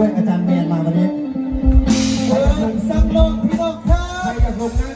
ด้วยอาจารย์เมนมาวันนี้ขอบคุณสังโลกพี่น้องครับใครอยากลงนะ